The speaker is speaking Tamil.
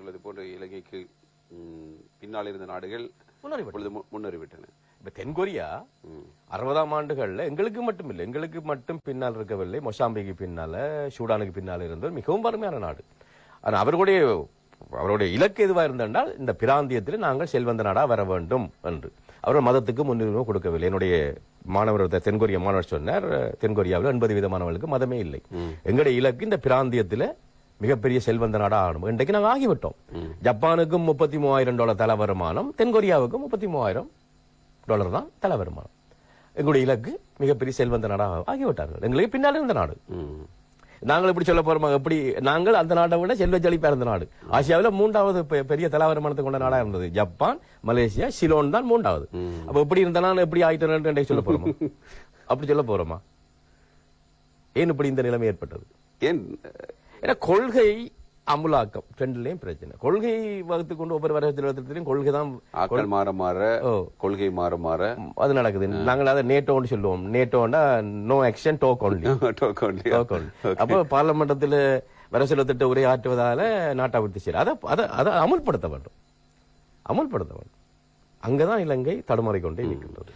சொல்வது போன்று இலங்கைக்கு பின்னால் இருந்த நாடுகள் முன்னேறி இப்பொழுது மு- முன்னேறிவிட்டன. இப்ப தென்கொரியா. அறுபதாம் ஆண்டுகள்ல எங்களுக்கு மட்டும் இல்லை எங்களுக்கு மட்டும் பின்னால் இருக்கவில்லை. மொசாம்பிக்கு பின்னால சூடானுக்கு பின்னால் இருந்தது. மிகவும் வறுமையான நாடு. ஆனா அவர்களுடைய அவருடைய இலக்கு எதுவா இருந்தால் இந்த பிராந்தியத்தில் நாங்கள் செல்வந்த நாடா வர வேண்டும் என்று. அவர் மதத்துக்கு முன்னுரிமை கொடுக்கவில்லை. என்னுடைய மாணவர் தென்கொரிய மாணவர் சொன்னார் தென்கொரியாவில் எண்பது வீத மாணவர்களுக்கு மதமே இல்லை. எங்களுடைய இலக்கு இந்த பிராந்தியத்தில் மிகப்பெரிய செல்வந்த நாடா ஆகணும் இன்றைக்கு நாங்கள் ஆகிவிட்டோம். ஜப்பானுக்கும் முப்பத்தி மூவாயிரம் டாலர் தல வருமானம் தென்கொரியாவுக்கும் முப்பத்தி மூவாயிரம் டாலர் தான் தல வருமானம். எங்களுடைய இலக்கு மிகப்பெரிய செல்வந்த நாடாக ஆகிவிட்டார்கள். எங்களுக்கு பின்னால் இருந்த நாடு. நாங்கள் எப்படி சொல்ல போறோமா? எப்படி நாங்கள் அந்த நாட்டை விட செல்வ செழிப்பா இருந்த நாடு. ஆசியாவில் மூன்றாவது பெரிய தல வருமானத்தை கொண்ட நாடா இருந்தது. ஜப்பான் மலேசியா சிலோன் தான் மூன்றாவது. அப்ப எப்படி இருந்த நான் எப்படி ஆயிட்டேன் சொல்ல போறோமா? அப்படி சொல்ல போறோமா? ஏன் இப்படி இந்த நிலைமை ஏற்பட்டது? ஏன் ஏன்னா கொள்கை அமுலாக்கம். ரெண்டுலயும் பிரச்சனை. கொள்கை வகுத்து கொண்டு ஒவ்வொரு வருஷத்திலும் கொள்கை தான் ஆட்கள் மாற மாற. கொள்கை மாற மாற. அது நடக்குது. நாங்கள் அதை நேட்டோன்னு சொல்லுவோம். நேட்டோன்னா no action talk only talk only. Talk only அப்போ பார்லமெண்டத்தில் வரசில திட்ட உரையாற்றுவதால நாட்டாபிவிருத்தி செய்யல. அதை அதை அதை அமுல்படுத்த வேண்டும். அமுல்படுத்த வேண்டும். அங்கதான் இலங்கை தடுமாறி கொண்டே இருக்கின்றது